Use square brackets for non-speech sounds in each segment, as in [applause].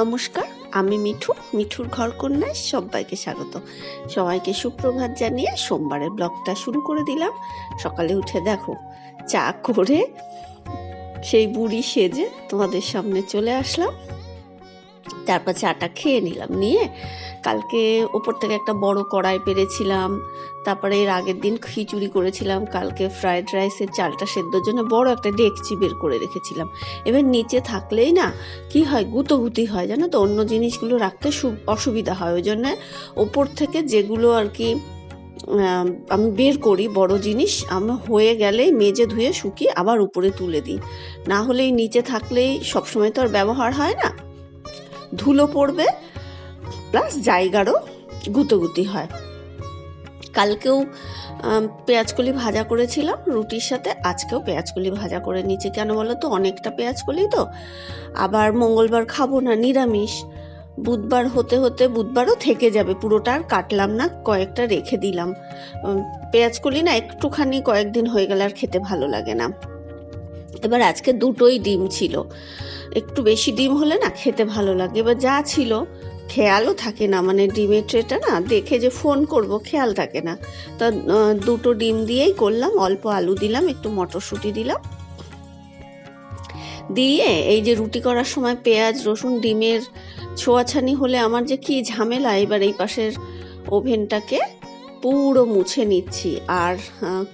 নমস্কার, আমি মিঠু, মিঠুর ঘর কন্যায় সবাইকে স্বাগত। সবাইকে সুপ্রভাত জানিয়ে সোমবারের ব্লগটা শুরু করে দিলাম। সকালে উঠে দেখো, চা করে সেই বুড়ি সেজে তোমাদের সামনে চলে আসলাম। তারপর চাটা খেয়ে নিলাম। নিয়ে কালকে ওপর থেকে একটা বড় কড়াই পেরেছিলাম। তারপরে এর আগের দিন খিচুড়ি করেছিলাম। কালকে ফ্রায়েড রাইসের চালটা সেদ্ধর জন্য বড় একটা ডেকচি বের করে রেখেছিলাম। এবার নিচে থাকলেই না কি হয়, গুতোগুতি হয়, জানো তো? অন্য জিনিসগুলো রাখতে অসুবিধা হয়। ওই জন্য ওপর থেকে যেগুলো আর কি আমি বের করি বড় জিনিস আমি হয়ে গেলেই মেজে ধুয়ে শুকিয়ে আবার উপরে তুলে দিই। না হলেই নিচে থাকলেই সবসময় তো আর ব্যবহার হয় না। ধুলো পড়বে প্লাস জায়গারও গুতোগুতি হয়। কালকেও পেঁয়াজকলি ভাজা করেছিলাম, রুটির সাথে। আজকেও পেঁয়াজকলি ভাজা করে নিয়েছি। কেন বলো তো, অনেকটা পেঁয়াজকলি তো। আবার মঙ্গলবার খাব না, নিরামিষ। বুধবার হতে হতে বুধবারও থেকে যাবে, পুরোটা আর কাটলাম না, কয়েকটা রেখে দিলাম। পেঁয়াজকলি না, একটুখানি কয়েকদিন হয়ে গেলে আর খেতে ভালো লাগে না। এবার আজকে দুটোই ডিম ছিল। একটু বেশি ডিম হলে না খেতে ভালো লাগে। এবার যা ছিল, খেয়ালও থাকে না। মানে ডিমের ট্রেটা না দেখে যে ফোন করব, খেয়াল থাকে না। তা দুটো ডিম দিয়েই করলাম। অল্প আলু দিলাম, একটু মটরশুঁটি দিলাম। দিয়ে এই যে রুটি করার সময় পেঁয়াজ, রসুন ডিমের ছোঁয়াছানি হলে আমার যে কি ঝামেলা, এবার এই পাশের ওভেনটাকে পুরো মুছে নিচ্ছি। আর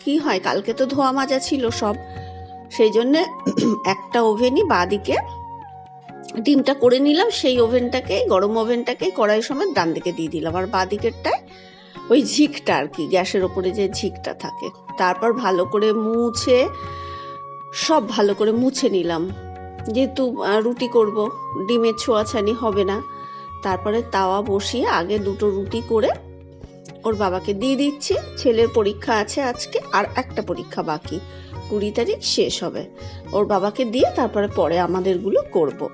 কি হয়, কালকে তো ধোয়া মাজা ছিল সব। সেই জন্যে একটা ওভেনই বাদিকে ডিমটা করে নিলাম, সেই ওভেনটাকে গরম ওভেনটাকে কড়াই সময় ডান দিকে দিয়ে দিলাম। আর বাদিকেরটায় ওই ঝিকটা আর কি, গ্যাসের ওপরে যে ঝিকটা থাকে। তারপর ভালো করে মুছে, সব ভালো করে মুছে নিলাম। যেহেতু রুটি করব, ডিমের ছোঁয়াছানি হবে না। তারপরে তাওয়া বসিয়ে আগে দুটো রুটি করে ওর বাবাকে দিয়ে দিচ্ছি। ছেলের পরীক্ষা আছে আজকে, আর একটা পরীক্ষা বাকি। কুড়ি তারিখ শেষ হবে। ওর বাবাকে দিয়ে তারপরে পরে আমাদেরগুলো করব।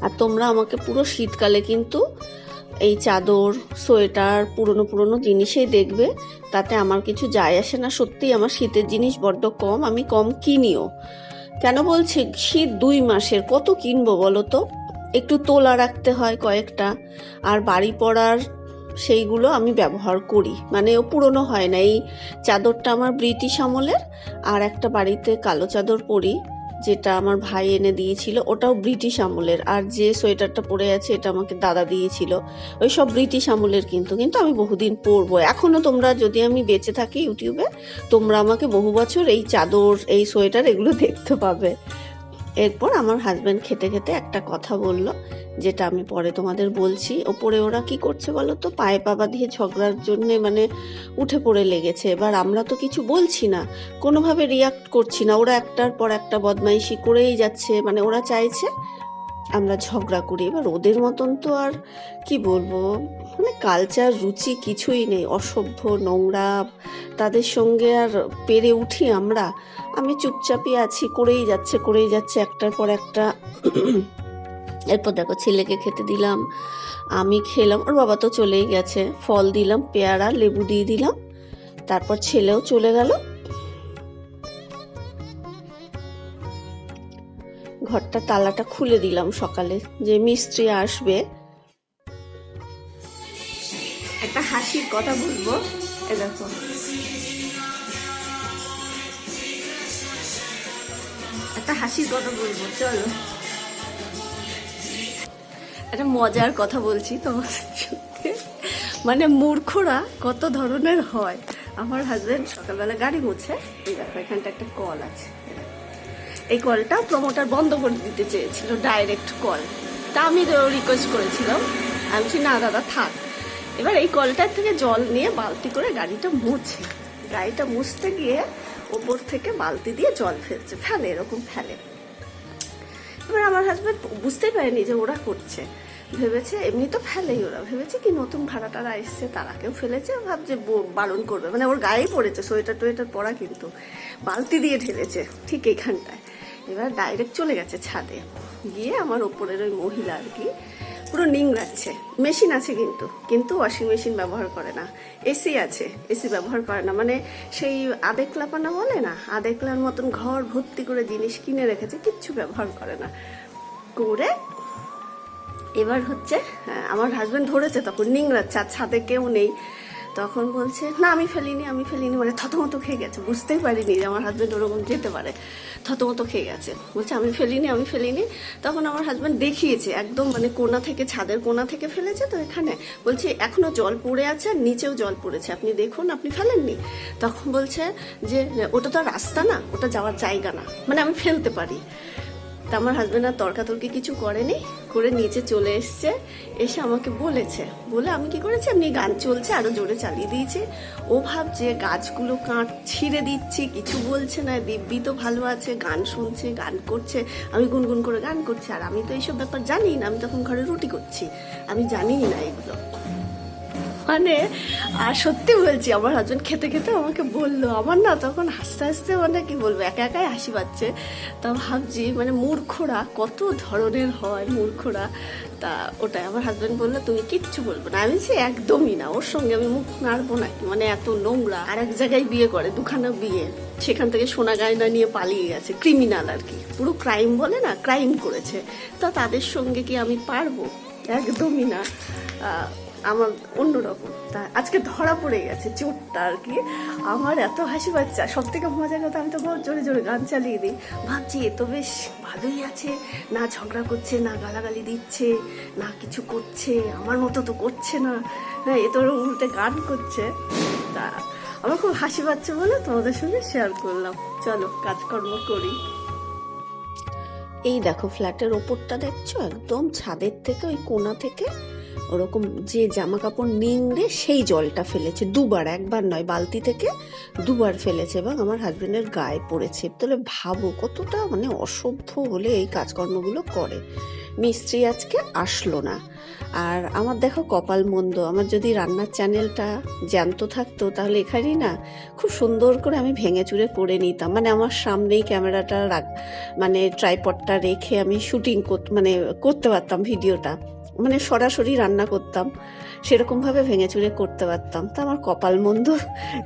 আর তোমরা আমাকে পুরো শীতকালে কিন্তু এই চাদর, সোয়েটার, পুরনো পুরনো জিনিসেই দেখবে। তাতে আমার কিছু যায় আসে না। সত্যি আমার শীতের জিনিস বড্ড কম। আমি কম কিনিও। কেন বলছি? শীত দুই মাসের। কত কিনবো বলো তো? একটু তোলা রাখতে হয় কয়েকটা। আর বাড়ি পড়ার সেইগুলো আমি ব্যবহার করি। মানে ও পুরনো হয় না। এই চাদরটা আমার ব্রিটিশ আমলের আর একটা বাড়িতে কালো চাদর পরি, যেটা আমার ভাই এনে দিয়েছিল। ওটাও ব্রিটিশ আমলের। আর যে সোয়েটারটা পরে আছে, এটা আমাকে দাদা দিয়েছিল। ওই সব ব্রিটিশ আমলের কিন্তু। কিন্তু আমি বহুদিন পরবো। এখনও তোমরা যদি আমি বেঁচে থাকি ইউটিউবে, তোমরা আমাকে বহু বছর এই চাদর, এই সোয়েটার এগুলো দেখতে পাবে। এরপর আমার হাজব্যান্ড খেতে খেতে একটা কথা বলল, যেটা আমি পরে তোমাদের বলছি। ওপরে ওরা কি করছে বলো তো? পায়ে পাবা দিয়ে ঝগড়ার জন্য মানে উঠে পড়ে লেগেছে। এবার আমরা তো কিছু বলছি না, কোনোভাবে রিয়াক্ট করছি না। ওরা একটার পর একটা বদমাইশি করেই যাচ্ছে মানে ওরা চাইছে আমরা ঝগড়া করি। এবার ওদের মতন তো আর কি বলব? মানে কালচার, রুচি কিছুই নেই, অসভ্য, নোংরা, তাদের সঙ্গে আর পেরে উঠি আমরা। আমি চুপচাপই আছি, করেই যাচ্ছে করেই যাচ্ছে, একটার পর একটা। এরপর দেখো, ছেলেকে খেতে দিলাম, আমি খেলাম, ওর বাবা তো চলেই গেছে। ফল দিলাম, পেয়ারা, লেবু দিয়ে দিলাম, তারপর ছেলেও চলে গেল। ঘরটা, তালাটা খুলে দিলাম সকালে, যে মিস্ত্রি আসবে একটা হাসির কথা বলব। এ দেখো। একটা হাসির কথা বলব, চলো। একটা মজার কথা বলছি তোমাদের সঙ্গে। মানে মূর্খরা কত ধরনের হয়? আমার হাজবেন্ড সকালবেলা গাড়ি মুছে। এই দেখো, এখানটা একটা কল আছে। এই এই কলটা প্রমোটার বন্ধ করে দিতে চেয়েছিল ডাইরেক্ট কল তা আমি রিকোয়েস্ট করেছিলাম। আমি বলছি, না, দাদা, থাক। এবার এই কলটার থেকে জল নিয়ে বালতি করে গাড়িটা মুছে। গাড়িটা মুছতে গিয়ে ওপর থেকে বালতি দিয়ে জল ফেলছে ফেলে এরকম ফেলে এবার আমার হাজব্যান্ড বুঝতেই পারেনি যে ওরা করছে। ভেবেছে, এমনি তো ফেলেই ওরা। ভেবেছে কি নতুন ভাড়া টাড়া এসছে, তারাকেও ফেলেছে ভাবছে বারণ করবে। মানে ওর গায়ে পড়েছে, সোয়েটার টোয়েটার পরা কিন্তু। বালতি দিয়ে ঢেলেছে, ঠিক এইখানটায়। এবার ডাইরেক্ট চলে গেছে ছাদে। গিয়ে আমার ওপরের ওই মহিলা আর কি পুরো নিংড়াচ্ছে মেশিন আছে কিন্তু কিন্তু ওয়াশিং মেশিন ব্যবহার করে না এসি আছে এসি ব্যবহার করে না মানে সেই আদেকলাপানা বলে না আদেকলার মতন ঘর ভর্তি করে জিনিস কিনে রেখেছে, কিচ্ছু ব্যবহার করে না। করে এবার হচ্ছে আমার হাজব্যান্ড ধরেছে তখন নিংড়াচ্ছে আর ছাদে কেউ নেই তখন বলছে, না, আমি ফেলিনি আমি ফেলিনি। মানে থতমতো খেয়ে গেছে। বুঝতেই পারিনি যে আমার হাজবেন্ড ওরকম যেতে পারে। থতমতো খেয়ে গেছে। বলছে, আমি ফেলিনি আমি ফেলিনি। তখন আমার হাজবেন্ড দেখিয়েছে, একদম মানে কোনা থেকে, ছাদের কোনা থেকে ফেলেছে তো এখানে। বলছে, এখনও জল পড়ে আছে আর নিচেও জল পড়েছে। আপনি দেখুন, আপনি ফেলেননি? তখন বলছে যে, ওটা তো রাস্তা না, ওটা যাওয়ার জায়গা না। মানে আমি ফেলতে পারি। তা আমার হাজব্যান্ড আর তর্কাতর্কি কিছু করেনি, করে নিচে চলে এসছে, এসে আমাকে বলেছে, বলে আমি কি করেছি? এমনি গান চলছে, আরও জোরে চালিয়ে দিয়েছি। ও ভাবছে, গাছগুলো কাঁট, ছিঁড়ে দিচ্ছি, কিছু বলছে না, দিব্যি তো ভালো আছে, গান শুনছে, গান করছে, আমি গুনগুন করে গান করছি। আর আমি তো এইসব ব্যাপার জানি না, আমি তখন ঘরে রুটি করছি। আমি জানি না এগুলো। মানে আর সত্যি বলছি, আমার হাজব্যান্ড খেতে খেতে আমাকে বলল, আমার না তখন হাসতে হাসতে মানে কি বলব, একা একাই হাসি পাচ্ছে। তা ভাবছি মানে মূর্খরা, কত ধরনের হয় মূর্খরা। তা ওটাই, আমার হাজব্যান্ড বলল, তুমি কিচ্ছু বলব না। আমি সে একদমই না, ওর সঙ্গে আমি মুখ নাড়বো নাকি মানে এত নোংরা। আর এক জায়গায় বিয়ে করে, দুখানা বিয়ে, সেখান থেকে সোনা গায়না নিয়ে পালিয়ে গেছে ক্রিমিনাল আর কি। পুরো ক্রাইম বলে না ক্রাইম করেছে। তা তাদের সঙ্গে কি আমি পারব? একদমই না। আমার অন্যরকম। তা আজকে ধরা পড়ে গেছে চোটটা আর কি। আমার এত হাসি পাচ্ছে। সব থেকে মজার কথা, আমি তো বহুত জোরে জোরে গান চালিয়ে দিই। ভাবছি এ তো বেশ ভালোই আছে। না ঝগড়া করছে, না গালাগালি দিচ্ছে, না কিছু করছে। আমার মতো তো করছে না। হ্যাঁ এ তো উল্টে গান করছে। তা আমার খুব হাসি পাচ্ছে বলে তোমাদের সঙ্গে শেয়ার করলাম। চলো, কাজকর্ম করি। এই দেখো ফ্ল্যাটের ওপরটা দেখছ? একদম ছাদের থেকে, ওই কোনা থেকে ওরকম যে জামা কাপড় নিংড়ে সেই জলটা ফেলেছে, দুবার, একবার নয়, বালতি থেকে দুবার ফেলেছে এবং আমার হাজব্যান্ডের গায়ে পড়েছে। তাহলে ভাবো কতটা মানে অসভ্য হলে এই কাজকর্মগুলো করে। মিস্ত্রি আজকে আসলো না। আর আমার দেখো কপাল মন্দ, আমার যদি রান্নার চ্যানেলটা জ্যান্ত থাকতো তাহলে এখানেই না খুব সুন্দর করে আমি ভেঙে চুরে করে নিতাম। মানে আমার সামনেই ক্যামেরাটা রাখ মানে ট্রাইপডটা রেখে আমি শুটিং মানে করতে পারতাম ভিডিওটা। মানে সরাসরি রান্না করতাম সেরকমভাবে ভেঙে চুরে করতে পারতাম। তা আমার কপাল মন্দ,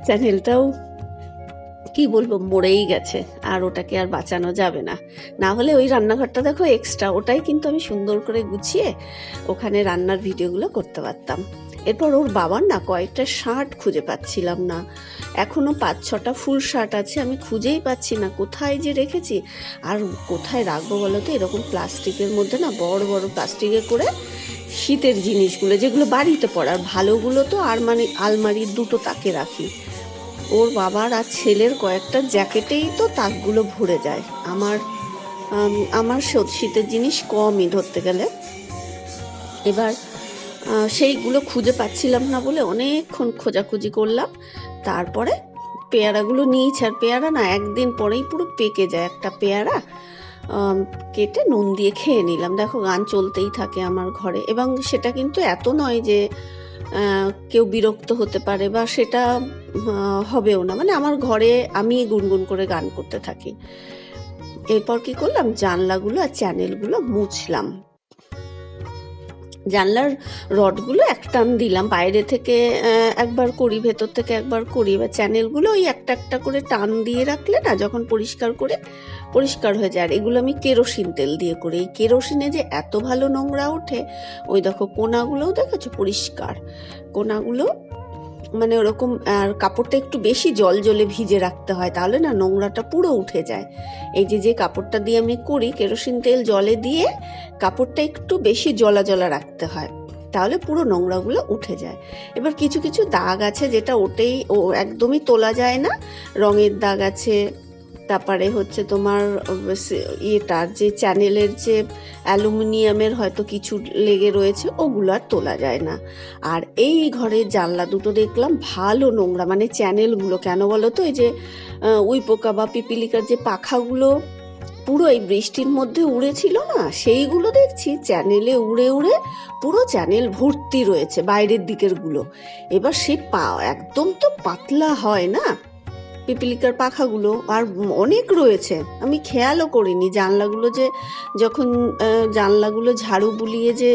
চ্যানেলটাও, কি বলব, মরেই গেছে, আর ওটাকে আর বাঁচানো যাবে না। না হলে ওই রান্নাঘরটা দেখো এক্সট্রা ওটাই কিন্তু আমি সুন্দর করে গুছিয়ে ওখানে রান্নার ভিডিওগুলো করতে পারতাম। এরপর ওর বাবার না কয়েকটা শার্ট খুঁজে পাচ্ছিলাম না। এখনও পাঁচ ছটা ফুল শার্ট আছে, আমি খুঁজেই পাচ্ছি না। কোথায় যে রেখেছি? আর কোথায় রাখব বলো তো? এরকম প্লাস্টিকের মধ্যে না বড় বড় প্লাস্টিকে করে শীতের জিনিসগুলো, যেগুলো বাড়িতে পড়ার ভালোগুলো তো আর মানে আলমারির দুটো তাকে রাখি। ওর বাবার আর ছেলের কয়েকটা জ্যাকেটেই তো তাকগুলো ভরে যায়। আমার আমার শীতের জিনিস কমই ধরতে গেলে। এবার সেইগুলো খুঁজে পাচ্ছিলাম না বলে অনেকক্ষণ খোঁজাখুঁজি করলাম। তারপরে পেয়ারাগুলো নিয়েছি। আর পেয়ারা না, একদিন পরেই পুরো পেকে যায় একটা পেয়ারা। কেটে নুন দিয়ে খেয়ে নিলাম। দেখো, গান চলতেই থাকে আমার ঘরে। এবং সেটা কিন্তু এত নয় যে কেউ বিরক্ত হতে পারে বা সেটা হবেও না। মানে আমার ঘরে আমি গুনগুন করে গান করতে থাকি। এরপর কি করলাম? জানলাগুলো আর চ্যানেলগুলো মুছলাম। জানলার রডগুলো এক টান দিলাম, বাইরে থেকে একবার করি, ভেতর থেকে একবার করি বা চ্যানেলগুলো ওই একটা একটা করে টান দিয়ে রাখলে না যখন পরিষ্কার করে, পরিষ্কার হয়ে যায়। আর এগুলো আমি কেরোসিন তেল দিয়ে করি। এই কেরোসিনে যে এত ভালো নোংরা ওঠে, ওই দেখো কোনাগুলোও দেখেছ? পরিষ্কার। কোনাগুলো মানে ওরকম, আর কাপড়টা একটু বেশি জল জলে ভিজে রাখতে হয়, তাহলে না নোংরাটা পুরো উঠে যায়। এই যে যে কাপড়টা দিয়ে আমি করি, কেরোসিন তেল জলে দিয়ে কাপড়টা একটু বেশি জলা জলা রাখতে হয়, তাহলে পুরো নোংরাগুলো উঠে যায়। এবার কিছু কিছু দাগ আছে যেটা ওটেই, ও একদমই তোলা যায় না। রঙের দাগ আছে তারপরে হচ্ছে তোমার ইয়েটার যে চ্যানেলের যে অ্যালুমিনিয়ামের হয়তো কিছু লেগে রয়েছে, ওগুলো আর তোলা যায় না। আর এই ঘরের জানলা দুটো দেখলাম, ভালো নোংরা। মানে চ্যানেলগুলো কেন বলো তো এই যে উই পোকা বা পিপিলিকার যে পাখাগুলো, পুরো এই বৃষ্টির মধ্যে উড়েছিল না? সেইগুলো দেখছি চ্যানেলে উড়ে উড়ে পুরো চ্যানেল ভর্তি রয়েছে, বাইরের দিকেরগুলো এবার সে পা, একদম তো পাতলা হয় না? পিপিলিকার পাখাগুলো আর অনেক রয়েছে। আমি খেয়ালও করিনি জানলাগুলো যে যখন জানলাগুলো ঝাড়ু বুলিয়ে যে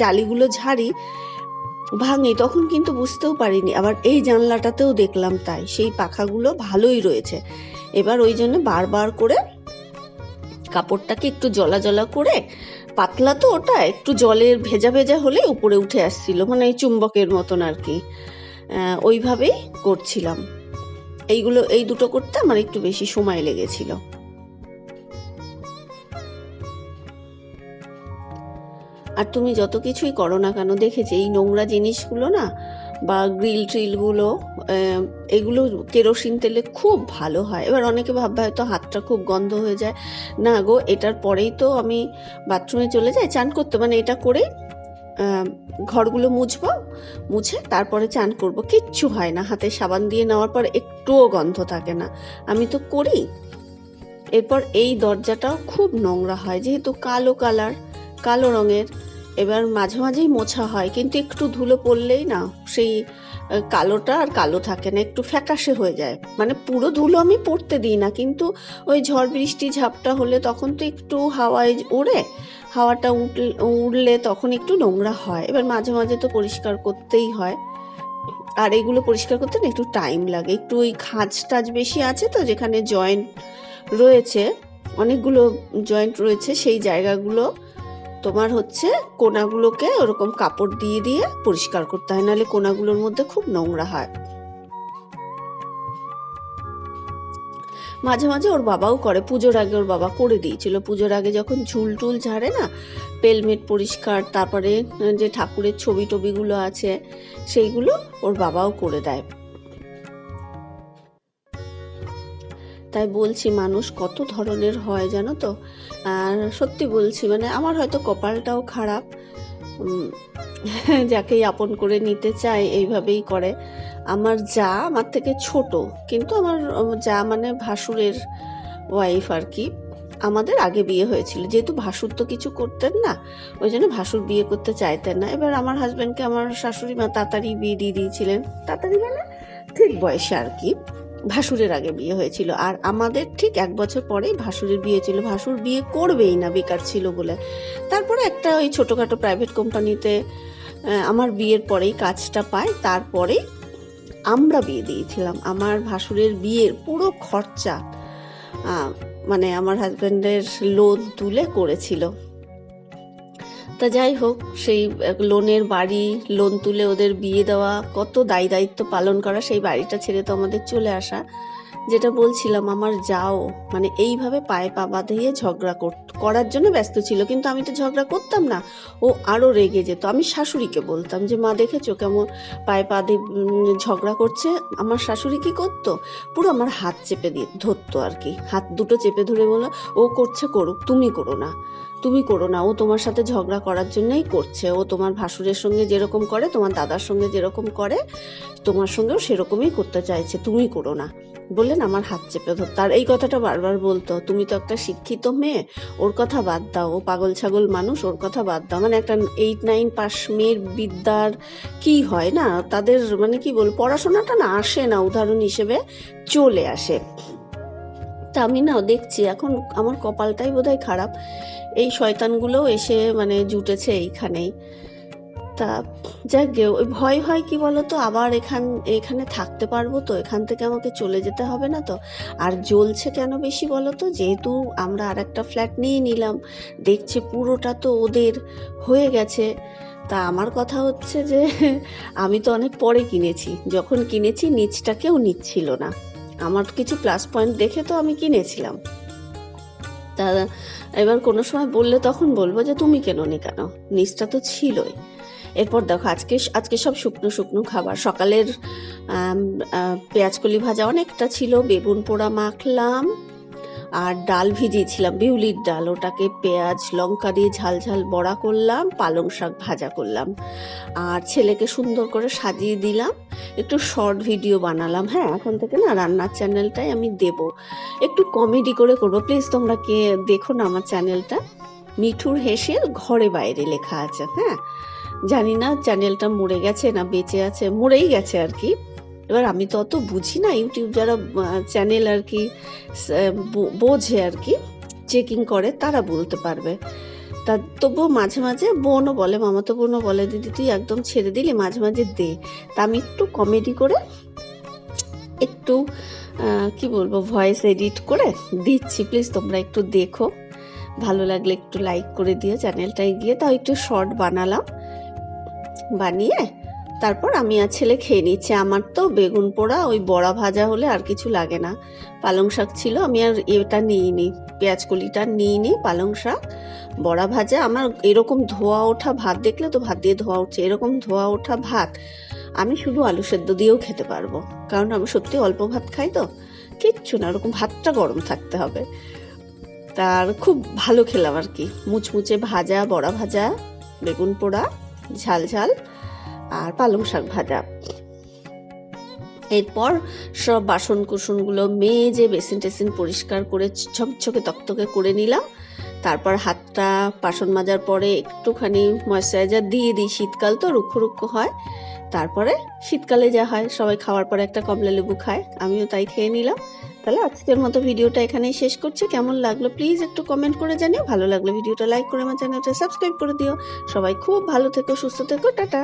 জালিগুলো ঝাড়ি, ভাঙি, তখন কিন্তু বুঝতেও পারিনি। আবার এই জানলাটাতেও দেখলাম তাই, সেই পাখাগুলো ভালোই রয়েছে। এবার ওই জন্য বারবার করে কাপড়টাকে একটু জলা জলা করে, পাতলা তো ওটা, একটু জলের ভেজা ভেজা হলে উপরে উঠে আসছিল মানে চুম্বকের মতন আর কি ওইভাবেই করছিলাম। এইগুলো, এই দুটো করতে আমার একটু বেশি সময় লেগেছিল। আর তুমি যত কিছুই করো না কেন, দেখেছি এই নোংরা জিনিসগুলো না, বা গ্রিল ট্রিলগুলো এগুলো কেরোসিন তেলে খুব ভালো হয়। এবার অনেকে ভাববে হয়তো হাতটা খুব গন্ধ হয়ে যায়। না গো, এটার পরেই তো আমি বাথরুমে চলে যাই, চান করতে মানে এটা করে ঘরগুলো মুছবো, মুছে তারপরে চান করব। কিচ্ছু হয় না, হাতে সাবান দিয়ে নেওয়ার পর একটুও গন্ধ থাকে না। আমি তো করি। এরপর এই দরজাটাও খুব নোংরা হয়, যেহেতু কালো কালার, কালো রঙের। এবার মাঝে মাঝেই মোছা হয়, কিন্তু একটু ধুলো পড়লেই না, সেই কালোটা আর কালো থাকে না, একটু ফ্যাকাশে হয়ে যায়। মানে পুরো ধুলো আমি পড়তে দিই না, কিন্তু ওই ঝড় বৃষ্টি ঝাপটা হলে তখন তো একটু হাওয়ায় ওড়ে, হাওয়াটা উঠলে, উড়লে তখন একটু নোংরা হয়। এবার মাঝে মাঝে তো পরিষ্কার করতেই হয়। আর এগুলো পরিষ্কার করতে না একটু টাইম লাগে। একটু ওই খাঁজ টাজ বেশি আছে তো, যেখানে জয়েন্ট রয়েছে, অনেকগুলো জয়েন্ট রয়েছে, সেই জায়গাগুলো তোমার হচ্ছে কোনাগুলোকে ওরকম কাপড় দিয়ে দিয়ে পরিষ্কার করতে হয়। নাহলে কোনাগুলোর মধ্যে খুব নোংরা হয়। মাঝে মাঝে ওর বাবাও করে। পুজোর আগে ওর বাবা করে দিয়েছিল। পুজোর আগে যখন ঝুল টুল ঝাড়ে না, পেলমেট পরিষ্কার, তারপরে যে ঠাকুরের ছবি টবিগুলো আছে, সেইগুলো ওর বাবাও করে দেয়। তাই বলছি, মানুষ কত ধরনের হয় জানো তো? আর সত্যি বলছি মানে আমার হয়তো কপালটাও খারাপ [laughs] যাকেই আপন করে নিতে চায়, এইভাবেই করে। আমার যা আমার থেকে ছোট, কিন্তু আমার যা মানে ভাসুরের ওয়াইফ আর কি, আমাদের আগে বিয়ে হয়েছিল। যেহেতু ভাসুর তো কিছু করতেন না, ওই জন্য ভাসুর বিয়ে করতে চাইতেন না। এবার আমার হাজব্যান্ডকে আমার শাশুড়ি মা তাড়াতাড়ি বিয়ে দিয়ে দিয়েছিলেন। তাড়াতাড়ি মানে ঠিক বয়সে আর কি। ভাসুরের আগে বিয়ে হয়েছিল। আর আমাদের ঠিক এক বছর পরেই ভাসুরের বিয়ে ছিল। ভাসুর বিয়ে করবেই না, বেকার ছিল বলে। তারপরে একটা ওই ছোটোখাটো প্রাইভেট কোম্পানিতে আমার বিয়ের পরেই কাজটা পায়। তারপরে আমরা বিয়ে দিয়েছিলাম। আমার ভাসুরের বিয়ের পুরো খরচা মানে আমার হাজব্যান্ডের লোন তুলে করেছিল। তা যাই হোক, সেই লোনের বাড়ি, লোন তুলে ওদের বিয়ে দেওয়া, কত দায়ী দায়িত্ব পালন করা, সেই বাড়িটা ছেড়ে তো আমাদের চলে আসা। যেটা বলছিলাম, আমার যাও। মানে এইভাবে পায়ে পা বাঁধিয়ে ঝগড়া কর- করার জন্য ব্যস্ত ছিল, কিন্তু আমি তো ঝগড়া করতাম না। ও আরও রেগে যেত। আমি শাশুড়িকে বলতাম যে, মা, দেখেছ কেমন পায়ে পা দিয়ে ঝগড়া করছে? আমার শাশুড়ি কি করতো? পুরো আমার হাত চেপে দিয়ে, ধরতো আর কি। হাত দুটো চেপে ধরে বলো ও করছে করুক, তুমি করো না। তুমি করো না। ও তোমার সাথে ঝগড়া করার জন্যই করছে। ও তোমার ভাসুরের সঙ্গে যেরকম করে, তোমার দাদার সঙ্গে যেরকম করে, তোমার সঙ্গেও সেরকমই করতে চাইছে। তুমি করো না। বললেন, আমার হাত চেপে ধরতো আর এই কথাটা বারবার বলতো। তুমি তো একটা শিক্ষিত মেয়ে, ওর কথা বাদ দাও। ও পাগল ছাগল মানুষ, ওর কথা বাদ দাও। মানে একটা এইট নাইন পাস মেয়ের বিদ্যার কি হয় না, তাদের মানে কি বল পড়াশোনাটা না আসে না, উদাহরণ হিসেবে চলে আসে। তা আমি না দেখছি, এখন আমার কপালটাই বোধহয় খারাপ। এই শয়তানগুলোও এসে মানে জুটেছে এইখানেই। তা, যাক গে, ওই ভয় হয় কি বলতো? আবার এখান, এখানে থাকতে পারব তো, এখান থেকে আমাকে চলে যেতে হবে না তো? আর জ্বলছে কেন বেশি বলতো? যেহেতু আমরা আর একটা ফ্ল্যাট নিয়ে নিলাম, দেখছে পুরোটা তো ওদের হয়ে গেছে। তা আমার কথা হচ্ছে যে, [laughs] আমি তো অনেক পরে কিনেছি, যখন কিনেছি নিচটা কেউ নিচ্ছিল না। আমার কিছু প্লাস পয়েন্ট দেখে তো আমি কিনেছিলাম। তা, এবার কোনো সময় বললে তখন বলব যে, তুমি কেননি কেন? নিচটা তো ছিলই। এরপর দেখো, আজকে আজকে সব শুকনো শুকনো খাবার। সকালের পেঁয়াজকলি ভাজা অনেকটা ছিল, বেগুন পোড়া মাখলাম, আর ডাল ভিজিয়েছিলাম, বিউলির ডাল। ওটাকে পেঁয়াজ, লঙ্কা দিয়ে ঝাল ঝাল বড়া করলাম, পালং শাক ভাজা করলাম। আর ছেলেকে সুন্দর করে সাজিয়ে দিলাম, একটু শর্ট ভিডিও বানালাম। হ্যাঁ এখন থেকে না রান্নার চ্যানেলটাই আমি দেব। একটু কমেডি করে করব। প্লিজ তোমরা কে দেখো না আমার চ্যানেলটা। মিঠুর হেসেল, ঘরে বাইরে লেখা আছে। হ্যাঁ জানি না চ্যানেলটা মরে গেছে না বেঁচে আছে, মরেই গেছে আর কি। এবার আমি তো অত বুঝি না, ইউটিউব যারা চ্যানেল আর কি বোঝে আর কি চেকিং করে, তারা বলতে পারবে। তা তবুও মাঝে মাঝে বোনও বলে, মামাতো বোনও বলে, দিদি, তুই একদম ছেড়ে দিলি, মাঝে মাঝে দে। তা আমি একটু কমেডি করে, একটু কি বলব ভয়েস এডিট করে দিচ্ছি। প্লিজ তোমরা একটু দেখো। ভালো লাগলে একটু লাইক করে দিও চ্যানেলটায় গিয়ে। তাও একটু শর্ট বানালাম। বানিয়ে তারপর আমি আর ছেলে খেয়ে নিচ্ছে। আমার তো বেগুন পোড়া, ওই বড়া ভাজা হলে আর কিছু লাগে না। পালং শাক ছিল, আমি আর এটা নিইনি পেঁয়াজ কলিটা নিইনি, পালং শাক, বড়া ভাজা। আমার এরকম ধোয়া ওঠা ভাত, দেখলে তো ভাত দিয়ে ধোয়া উঠছে, এরকম ধোয়া ওঠা ভাত আমি শুধু আলু সেদ্ধ দিয়েও খেতে পারব। কারণ আমি সত্যি অল্প ভাত খাই তো, কিচ্ছু না, ওরকম ভাতটা গরম থাকতে হবে। তার খুব ভালো খেলাম আর কি। মুচমুচে ভাজা, বড়া ভাজা, বেগুন পোড়া ঝাল ঝাল আর পালং শাক ভাজা। এরপর সব বাসন কুসনগুলো মেজে বেসিন টেসিন পরিষ্কার করে ঝকঝকে তকতকে করে নিলাম। তারপর হাতটা বাসন মাজার পরে একটুখানি ময়শ্চারাইজার দিয়ে দিই। শীতকাল তো রুক্ষ রুক্ষ হয়। তারপরে শীতকালে যা হয়, সবাই খাওয়ার পরে একটা কমলা লেবু খায়। আমিও তাই খেয়ে নিলাম। তাহলে আজকের মতো ভিডিওটা এখানেই শেষ করছি। কেমন লাগল প্লিজ একটু কমেন্ট করে জানিও। ভালো লাগল ভিডিওটা লাইক করে আমার চ্যানেলটা সাবস্ক্রাইব করে দিও। সবাই খুব ভালো থেকো, সুস্থ থেকো, টাটা।